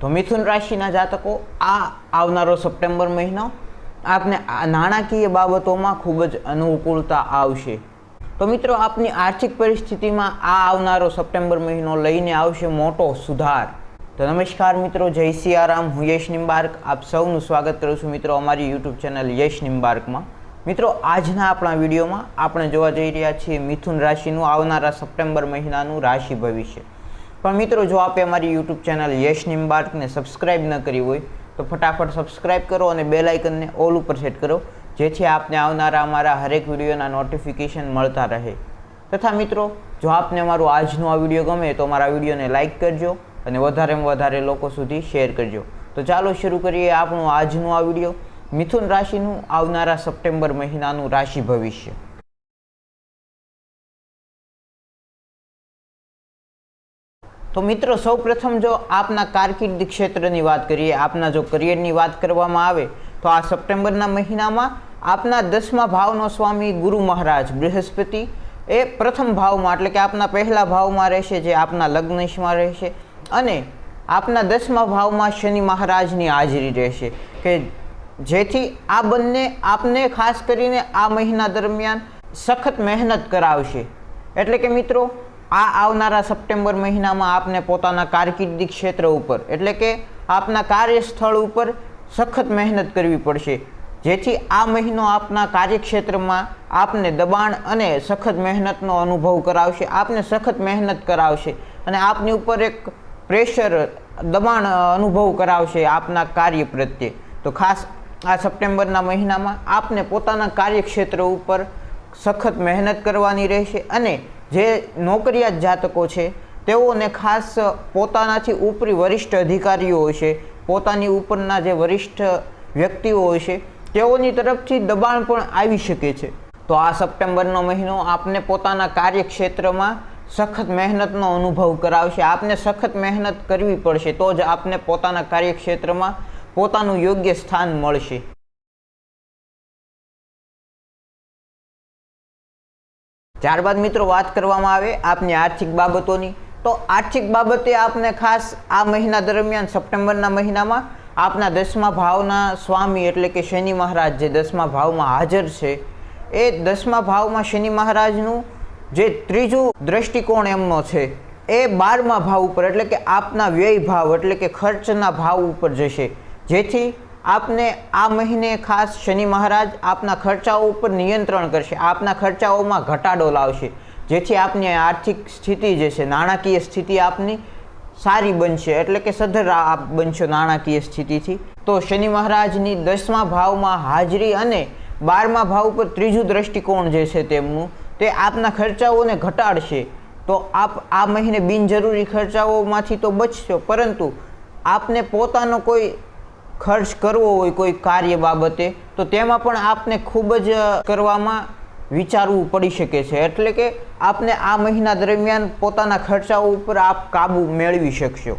તો મિથુન રાશિના જાતકો, આ આવનારો સપ્ટેમ્બર મહિનો આપને નાણાકીય બાબતોમાં ખૂબ જ અનુકૂળતા આવશે. તો મિત્રો, આપની આર્થિક પરિસ્થિતિમાં આ આવનારો સપ્ટેમ્બર મહિનો લઈને આવશે મોટો સુધાર. તો નમસ્કાર મિત્રો, જય સિયારામ. હું યશ નિમ્બાર્ક આપ સૌનું સ્વાગત કરું છું મિત્રો અમારી યુટ્યુબ ચેનલ યશ નિમ્બાર્કમાં મિત્રો, આજના આપણા વિડીયોમાં આપણે જોવા જઈ રહ્યા છીએ મિથુન રાશિનું આવનારા સપ્ટેમ્બર મહિનાનું રાશિ ભવિષ્ય. પણ મિત્રો, જો આપે અમારી યુટ્યુબ ચેનલ યશ નિમ્બાર્કને સબસ્ક્રાઇબ ન કરી હોય, તો ફટાફટ સબસ્ક્રાઇબ કરો અને બેલ આઇકનને ઓલ ઉપર સેટ કરો, જેથી આપને આવનારા અમારા હરેક વિડીયોના નોટિફિકેશન મળતા રહે. તથા મિત્રો, જો આપને અમારું આજનો આ વીડિયો ગમે, તો અમારા વિડીયોને લાઇક કરજો અને વધારેમાં વધારે લોકો સુધી શેર કરજો. તો ચાલો શરૂ કરીએ આપણું આજનું આ વીડિયો. મિથુન રાશિનું આવનારા સપ્ટેમ્બર મહિનાનું રાશિ ભવિષ્ય. તો મિત્રો સૌ પ્રથમ જો આપના કારકિર્દી ક્ષેત્રની વાત કરીએ, આપના જો કરિયરની વાત કરવામાં આવે, તો આ સપ્ટેમ્બરના મહિનામાં આપના દસમા ભાવનો સ્વામી ગુરુ મહારાજ બૃહસ્પતિ એ પ્રથમ ભાવમાં, એટલે કે આપના પહેલા ભાવમાં રહેશે, જે આપના લગ્નેશમાં રહેશે, અને આપના દસમા ભાવમાં શનિ મહારાજની હાજરી રહેશે, કે જેથી આ બંને આપને ખાસ કરીને આ મહિના દરમિયાન સખત મહેનત કરાવશે. એટલે કે મિત્રો આ આવનારા સપ્ટેમ્બર મહિનામાં આપને પોતાના કારકિર્દી ક્ષેત્ર ઉપર, એટલે કે આપના કાર્યસ્થળ ઉપર સખત મહેનત કરવી પડશે. જેથી આ મહિનો આપના કાર્યક્ષેત્રમાં આપને દબાણ અને સખત મહેનતનો અનુભવ કરાવશે, આપને સખત મહેનત કરાવશે અને આપની ઉપર એક પ્રેશર, દબાણ અનુભવ કરાવશે આપના કાર્ય પ્રત્યે. તો ખાસ આ સપ્ટેમ્બરના મહિનામાં આપને પોતાના કાર્યક્ષેત્ર ઉપર સખત મહેનત કરવાની રહેશે અને જે નોકરિયાત જાતકો છે, તેઓને ખાસ પોતાનાથી ઉપરી વરિષ્ઠ અધિકારીઓ હોય છે, પોતાની ઉપરના જે વરિષ્ઠ વ્યક્તિઓ હોય છે, તેઓની તરફથી દબાણ પણ આવી શકે છે. તો આ સપ્ટેમ્બરનો મહિનો આપને પોતાના કાર્યક્ષેત્રમાં સખત મહેનતનો અનુભવ કરાવશે. આપને સખત મહેનત કરવી પડશે, તો જ આપને પોતાના કાર્યક્ષેત્રમાં પોતાનું યોગ્ય સ્થાન મળશે. ત્યારબાદ મિત્રો વાત કરવામાં આવે આપની આર્થિક બાબતોની. તો આર્થિક બાબતે આપને ખાસ આ મહિના દરમિયાન સપ્ટેમ્બરના મહિનામાં આપના દસમા ભાવના સ્વામી એટલે કે શનિ મહારાજ જે દસમા ભાવમાં હાજર છે, એ દસમા ભાવમાં શનિ મહારાજનું જે ત્રીજું દ્રષ્ટિકોણ એમનો છે, એ બારમા ભાવ ઉપર એટલે કે આપના વ્યય ભાવ એટલે કે ખર્ચના ભાવ ઉપર જશે. જેથી આપને આ મહિને ખાસ શનિ મહારાજ આપના ખર્ચાઓ ઉપર નિયંત્રણ કરશે. આપના ખર્ચાઓમાં ઘટાડો લાવશે. જેથી આપની આર્થિક સ્થિતિ જે છે, નાણાકીય સ્થિતિ આપની સારી બનશે. એટલે કે સધર આપ બનશો નાણાકીય સ્થિતિથી. તો શનિ મહારાજની દસમા ભાવમાં હાજરી અને બારમા ભાવ ઉપર ત્રીજું દ્રષ્ટિકોણ જે છે તેમનું તે આપના ખર્ચાઓને ઘટાડશે. તો આપ આ મહિને બિનજરૂરી ખર્ચાઓમાંથી તો બચશો. પરંતુ આપને પોતાનો કોઈ ખર્ચ કરવો હોય કોઈ કાર્ય બાબતે, તો તેમાં પણ આપને ખૂબ જ કરવામાં વિચારવું પડી શકે છે. એટલે કે આપને આ મહિના દરમિયાન પોતાના ખર્ચાઓ ઉપર આપ કાબુ મેળવી શકશો.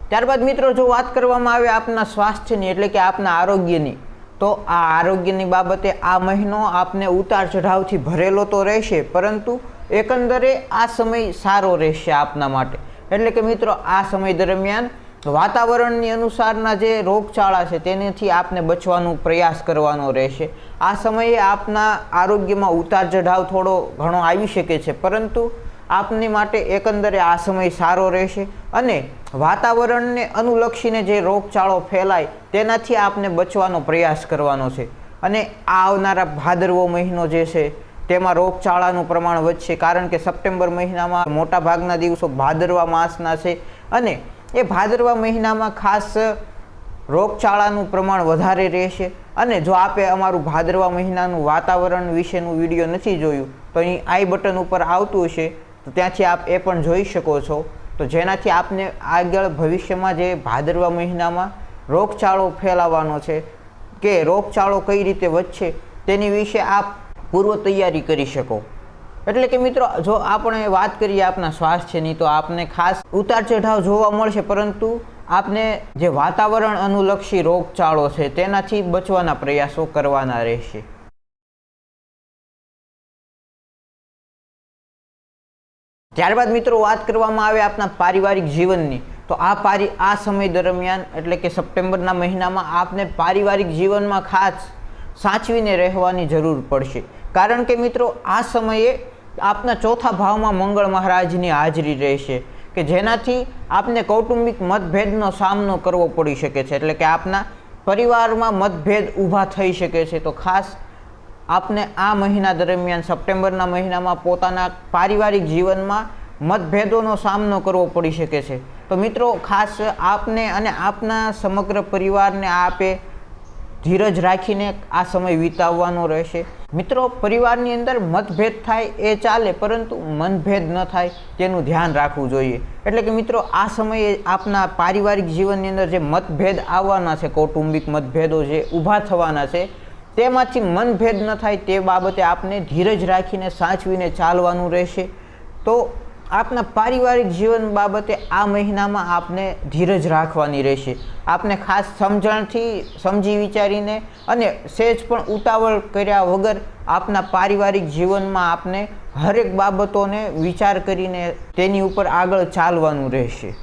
ત્યારબાદ મિત્રો, જો વાત કરવામાં આવે આપના સ્વાસ્થ્યની, એટલે કે આપના આરોગ્યની, તો આ આરોગ્યની બાબતે આ મહિનો આપને ઉતાર ચઢાવથી ભરેલો તો રહેશે, પરંતુ એકંદરે આ સમય સારો રહેશે આપના માટે. એટલે કે મિત્રો, આ સમય દરમિયાન વાતાવરણની અનુસારના જે રોગચાળા છે, તેનાથી આપને બચવાનો પ્રયાસ કરવાનો રહેશે. આ સમયે આપના આરોગ્યમાં ઉતાર ચઢાવ થોડો ઘણો આવી શકે છે, પરંતુ આપની માટે એકંદરે આ સમય સારો રહેશે અને વાતાવરણને અનુલક્ષીને જે રોગચાળો ફેલાય, તેનાથી આપને બચવાનો પ્રયાસ કરવાનો છે. અને આ આવનારા ભાદરવો મહિનો જે છે તેમાં રોગચાળાનું પ્રમાણ વધશે કારણ કે સપ્ટેમ્બર મહિનામાં મોટા ભાગના દિવસો ભાદરવા માસના છે અને એ ભાદરવા મહિનામાં ખાસ રોગચાળાનું પ્રમાણ વધારે રહેશે અને જો આપે અમારું ભાદરવા મહિનાનું વાતાવરણ વિશેનું વીડિયો નથી જોયું, તો અહીં આઈ બટન ઉપર આવતું હશે, તો ત્યાંથી આપ એ પણ જોઈ શકો છો. તો જેનાથી આપને આગળ ભવિષ્યમાં જે ભાદરવા મહિનામાં રોગચાળો ફેલાવાનો છે, કે રોગચાળો કઈ રીતે વધશે, તેની વિશે આપ પૂર્વ તૈયારી કરી શકો. એટલે કે મિત્રો, જો આપણે વાત કરીએ આપના સ્વાસ્થ્યની, તો આપને ખાસ ઉતાર ચઢાવ જોવા મળશે, પરંતુ આપને જે વાતાવરણ અનુલક્ષી રોગચાળો છે, તેનાથી બચવાના પ્રયાસો કરવાના રહેશે. ત્યારબાદ મિત્રો, વાત કરવામાં આવે આપના પારિવારિક જીવનની, તો આ પારી, આ સમય દરમિયાન, એટલે કે સપ્ટેમ્બરના મહિનામાં, આપને પારિવારિક જીવનમાં ખાસ સાચવીને રહેવાની જરૂર પડશે. કારણ કે મિત્રો, આ સમયે આપના ચોથા ભાવમાં મંગળ મહારાજની હાજરી રહેશે કે જેનાથી આપને કૌટુંબિક મતભેદનો સામનો કરવો પડી શકે છે. એટલે કે આપના પરિવારમાં મતભેદ ઊભા થઈ શકે છે. તો ખાસ આપને આ મહિના દરમિયાન, સપ્ટેમ્બરના મહિનામાં પોતાના પારિવારિક જીવનમાં મતભેદોનો સામનો કરવો પડી શકે છે. તો મિત્રો, ખાસ આપને અને આપના સમગ્ર પરિવારને આપે ધીરજ રાખીને આ સમય વિતાવવાનો રહેશે. મિત્રો, પરિવારની અંદર મતભેદ થાય એ ચાલે, પરંતુ મનભેદ ન થાય તેનું ધ્યાન રાખવું જોઈએ. એટલે કે મિત્રો, આ સમયે આપના પારિવારિક જીવનની અંદર જે મતભેદ આવવાના છે, કૌટુંબિક મતભેદો જે ઊભા થવાના છે, તેમાંથી મનભેદ ન થાય તે બાબતે આપને ધીરજ રાખીને સાચવીને ચાલવાનું રહેશે. તો આપના પારિવારિક જીવન બાબતે આ મહિનામાં આપને ધીરજ રાખવાની રહેશે. આપને ખાસ સમજણથી સમજી વિચારીને અને સહેજ પણ ઉતાવળ કર્યા વગર આપના પારિવારિક જીવનમાં આપને હરેક બાબતોને વિચાર કરીને તેની ઉપર આગળ ચાલવાનું રહેશે.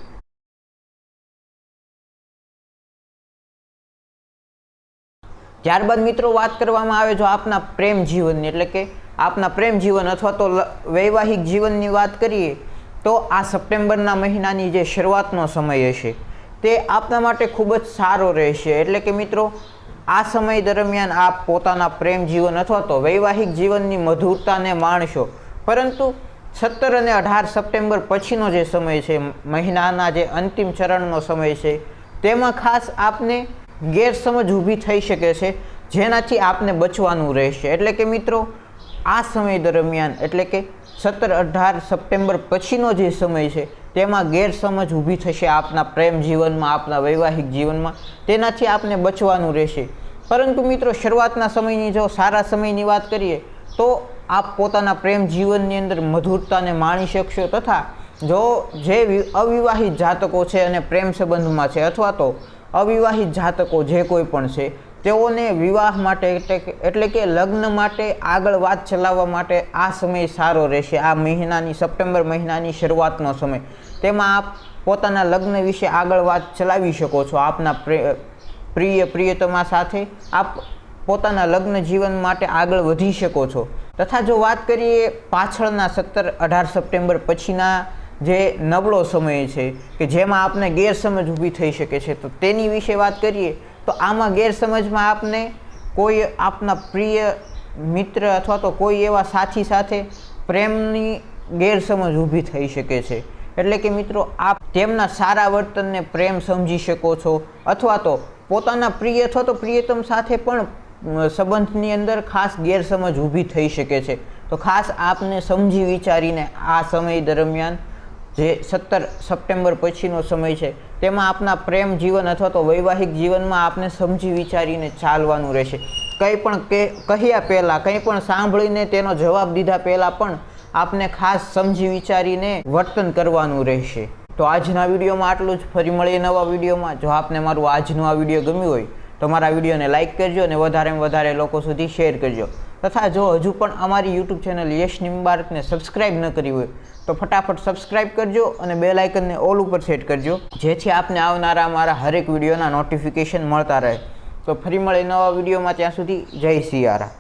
ત્યારબાદ મિત્રો વાત કરવામાં આવે જો આપના પ્રેમ જીવનની, એટલે કે આપના પ્રેમ જીવન અથવા તો વૈવાહિક જીવનની વાત કરીએ, તો આ સપ્ટેમ્બરના મહિનાની જે શરૂઆતનો સમય હશે, તે આપના માટે ખૂબ જ સારો રહેશે. એટલે કે મિત્રો, આ સમય દરમિયાન આપ પોતાના પ્રેમ જીવન અથવા તો વૈવાહિક જીવનની મધુરતાને માણશો. પરંતુ સત્તર અને અઢાર સપ્ટેમ્બર પછીનો જે સમય છે મહિનાના જે અંતિમ ચરણનો સમય છે, તેમાં ખાસ આપને ગેરસમજ ઊભી થઈ શકે છે, જેનાથી આપને બચવાનું રહેશે. એટલે કે મિત્રો આ સમય દરમિયાન, એટલે કે સત્તર અઢાર સપ્ટેમ્બર પછીનો જે સમય છે, તેમાં ગેરસમજ ઊભી થશે આપના પ્રેમ જીવનમાં, આપના વૈવાહિક જીવનમાં. તેનાથી આપને બચવાનું રહેશે. પરંતુ મિત્રો, શરૂઆતના સમયની જો સારા સમયની વાત કરીએ, તો આપ પોતાના પ્રેમ જીવનની અંદર મધુરતાને માણી શકશો તથા જો જે અવિવાહિત જાતકો છે અને પ્રેમ સંબંધમાં છે અથવા તો અવિવાહિત જાતકો જે કોઈ પણ છે તેઓને વિવાહ માટે એટલે કે- લગ્ન માટે આગળ વાત ચલાવવા માટે આ સમય સારો રહેશે. આ મહિનાની સપ્ટેમ્બર મહિનાની શરૂઆતનો સમય. તેમાં આપ પોતાના લગ્ન વિશે આગળ વાત ચલાવી શકો છો. આપના પ્રે- પ્રિય પ્રિયતમા સાથે આપ પોતાના લગ્ન જીવન માટે આગળ વધી શકો છો. તથા જો વાત કરીએ પાછળના સત્તર અઢાર સપ્ટેમ્બર પછીના જે નબળો સમય છે, કે જેમાં આપને ગેરસમજ ઊભી થઈ શકે છે, તો તેની વિશે વાત કરીએ. તો આમાં ગેરસમજમાં આપને કોઈ આપના પ્રિય મિત્ર અથવા તો કોઈ એવા સાથી સાથે પ્રેમની ગેરસમજ ઊભી થઈ શકે છે. એટલે કે મિત્રો, આપ તેમના સારા વર્તનને પ્રેમ સમજી શકો છો અથવા તો પોતાના પ્રિય અથવા તો પ્રિયતમ સાથે પણ સંબંધની અંદર ખાસ ગેરસમજ ઊભી થઈ શકે છે. તો ખાસ આપને સમજી વિચારીને આ સમય દરમિયાન, જે સત્તર સપ્ટેમ્બર પછીનો સમય છે તેમાં આપના પ્રેમ જીવન અથવા તો વૈવાહિક જીવનમાં આપને સમજી વિચારીને ચાલવાનું રહેશે. કંઈ પણ કે, કહ્યા પહેલાં, કંઈ પણ સાંભળીને તેનો જવાબ દીધા પહેલાં પણ આપને ખાસ સમજી વિચારીને વર્તન કરવાનું રહેશે. તો આજના વિડીયોમાં આટલું જ. ફરી મળીએ નવા વિડીયોમાં. જો આપને મારું આજનો આ વીડિયો ગમ્યું હોય, તો મારા વિડીયોને લાઇક કરજો અને વધારેમાં વધારે લોકો સુધી શેર કરજો. તથા જો હજુ પણ અમારી યુટ્યુબ ચેનલ યશ નિમ્બાર્કને સબસ્ક્રાઇબ ન કરી હોય, તો ફટાફટ સબસ્ક્રાઇબ કરજો અને બેલ આઇકનને ઓલ ઉપર સેટ કરજો. જેથી આપને આવનારા અમારા હરેક વિડીયોના નોટિફિકેશન મળતા રહે. તો ફરી મળે નવા વિડીયોમાં ત્યાં સુધી જય સિયારા